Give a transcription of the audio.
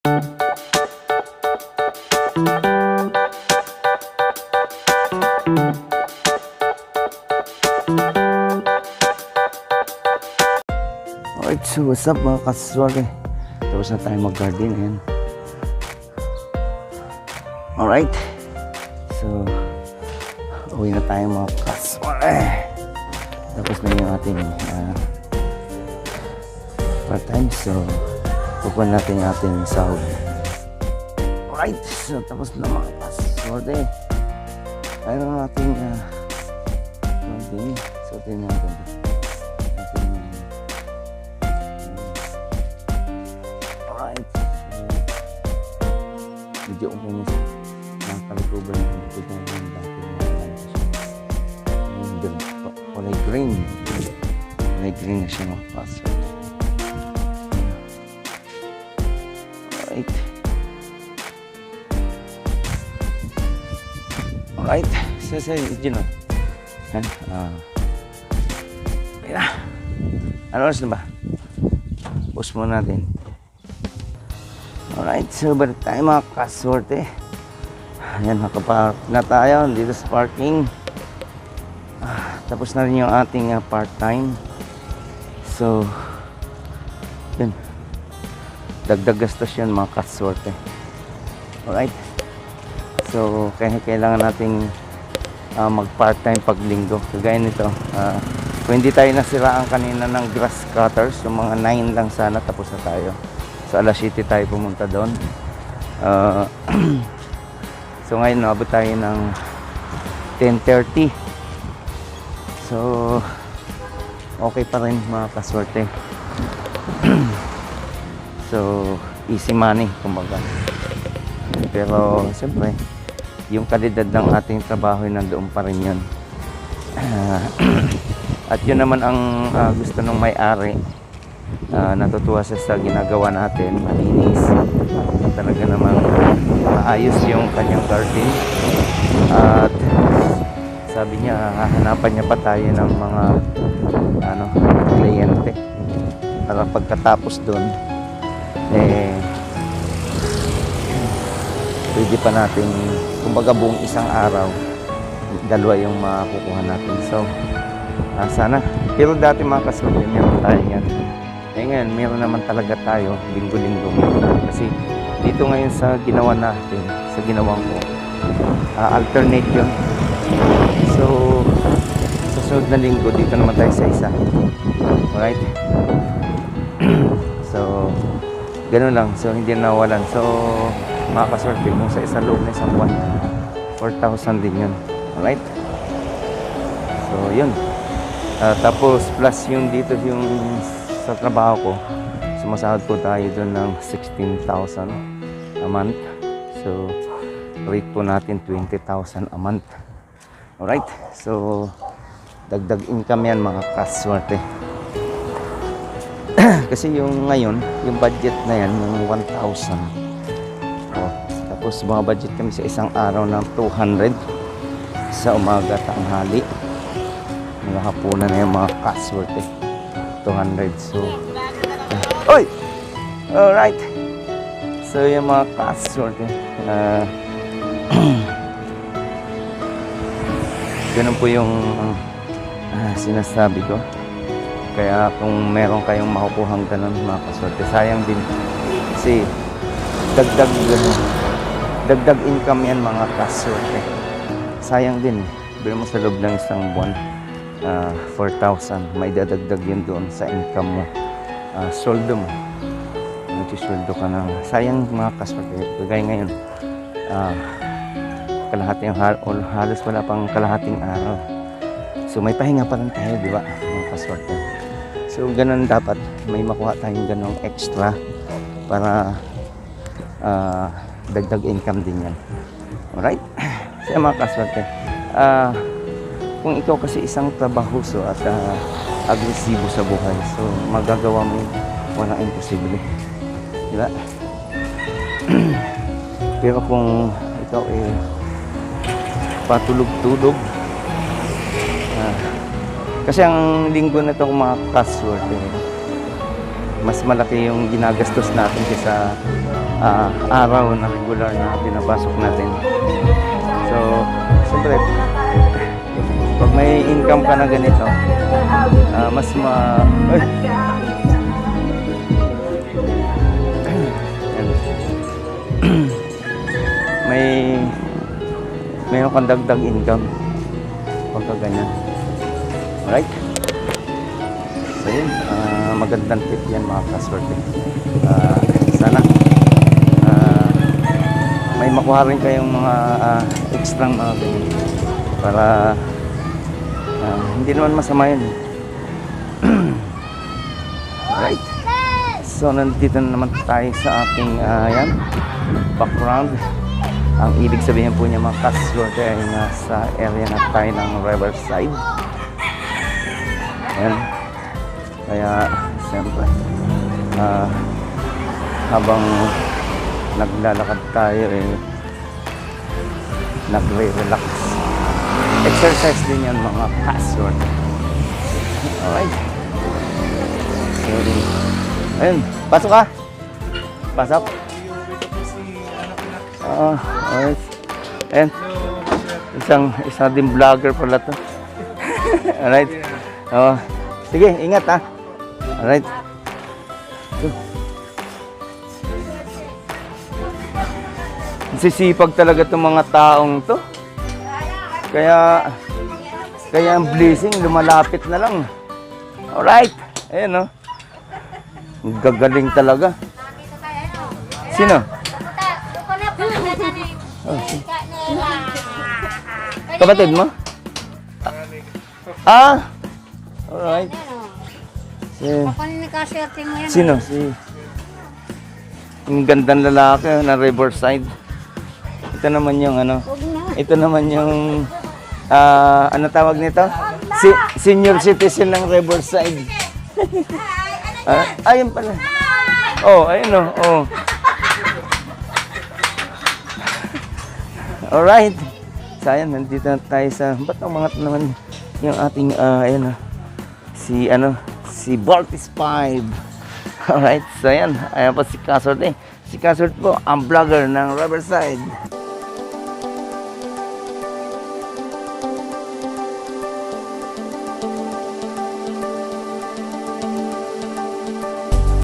Alright, so what's up mga kaswerte? Tapos na tayo mag-garden, ayan. Alright. So, uwi na tayo mga kaswerte. Tapos na yung ating uh, part-time. So, pupuan natin ating sahod. Alright, so tapos na mga kaswerte. Tayo na ating uh, garden. So, tingnan natin. Ating, Alright. Medyo okay na siya. Nakakalituban na ang na yung dati na kulay green. Kulay green na siya mga kaso. Alright. Alright. So, so, yun na. Yan. Ah. Okay na. Ano oras na ba? Pause muna natin. Alright, so balik tayo mga kasorte. Ayan, nakapark na tayo dito sa parking. Ah, tapos na rin yung ating ah, part-time. So, yun. Dagdag gastos yun mga kasorte. Alright. So, kailangan nating ah, mag-part-time pag linggo. Kagaya nito. ah, kung hindi tayo nasiraan kanina ng grass cutters, yung mga 9 lang sana, tapos na tayo. So alas 7 tayo pumunta doon. Ah, so ngayon naabot tayo ng 10.30. So okay pa rin mga kaswerte. so easy money kumbaga. Pero siyempre yung kalidad ng ating trabaho ay nandoon pa rin yun. Ah, at yun naman ang ah, gusto ng may-ari Ah, natutuwa siya sa ginagawa natin malinis talaga namang maayos yung kanyang garden at sabi niya hahanapan niya pa tayo ng mga ano kliyente para pagkatapos doon eh pwede pa natin kumbaga buong isang araw dalawa yung makukuha natin so ah, sana pero dati mga kasunod meron tayo yan eh ngayon, meron naman talaga tayo linggo-linggo. Kasi dito ngayon sa ginawa natin, sa ginawang ko, ah, alternate yun. So, sa sunod na linggo, dito naman tayo sa isa. Alright? so, ganun lang. So, hindi nawalan. So, makakaswerte kung sa isang loob na isang buwan, 4,000 din yun. Alright? So, yun. Ah, tapos, plus yung dito yung sa trabaho ko, sumasahod po tayo doon ng 16,000 a month. So, rate po natin 20,000 a month. Alright, so dagdag income yan mga kaswerte. Kasi yung ngayon, yung budget na yan, yung 1,000. Oh, tapos mga budget kami sa isang araw ng 200 sa umaga tanghali. Mga hapunan na yung mga kaswerte. 200 so Oy! Alright So yung mga password eh. Uh, ganun po yung ah, sinasabi ko kaya kung meron kayong makukuhang ganun mga kaswerte sayang din kasi dagdag ganun dagdag income yan mga kaswerte sayang din. Biro mo sa loob ng isang buwan ah, 4,000 may dadagdag yun doon sa income mo. Ah, sweldo mo. Nagsusweldo ka ng sayang mga kaswerte kagaya ngayon ah, kalahating halos wala pang kalahating araw. So may pahinga pa rin tayo di ba mga kaswerte so ganun dapat may makuha tayong ganong extra para ah, dagdag income din yan alright so mga kaswerte ah kung ikaw kasi isang trabahoso at ah, agresibo sa buhay, so magagawa mo yun. walang imposible. Di ba? Pero kung ikaw eh patulog-tulog, kasi ang linggo na ito kung mga password eh, mas malaki yung ginagastos natin kaysa ah, araw na regular na pinapasok natin. So, siyempre, pag may income ka na ganito, ah, mas ma... Ay! May mayroon kang dagdag income pagka ganyan. Alright? So yun, ah, magandang tip yan mga kaswerte. Ah, sana ah, may makuha rin kayong mga ah, extra mga ganyan para ah, hindi naman masama yun. Alright. So nandito na naman tayo sa aking ah, yan, background. Ang ibig sabihin po niya mga kaswerte ay nasa area na tayo ng Riverside. Ayan. Kaya, siyempre, ah, habang naglalakad tayo, eh, nagre-relax. Exercise din yan mga password. Alright. So, ayun, pasok ka. Pasok. Ah, alright. Ayan. Isang, isa din vlogger pala to. alright. Oh, sige, ingat ha. Alright. Sisipag talaga itong mga taong to. Kaya, kaya ang blessing lumalapit na lang. Alright. Ayan oh. Ang Gagaling talaga. Sino? Kapatid mo? Ah! Alright. Nakaswerte mo yan? sino? Si... Yung gandang lalaki oh, na Riverside. Ito naman yung ano. Ito naman yung... ah ano tawag nito? Si, senior citizen ng Riverside. ah, ayun pala. Oh, ayun oh. oh. Alright. Sayang, nandito na tayo sa... Ba't umangat naman yung ating... ah ayun ah. Si ano... Si Baltis 5. Alright, so yan. Ayan po si Kasort eh. Si Kasort po, ang vlogger ng Riverside.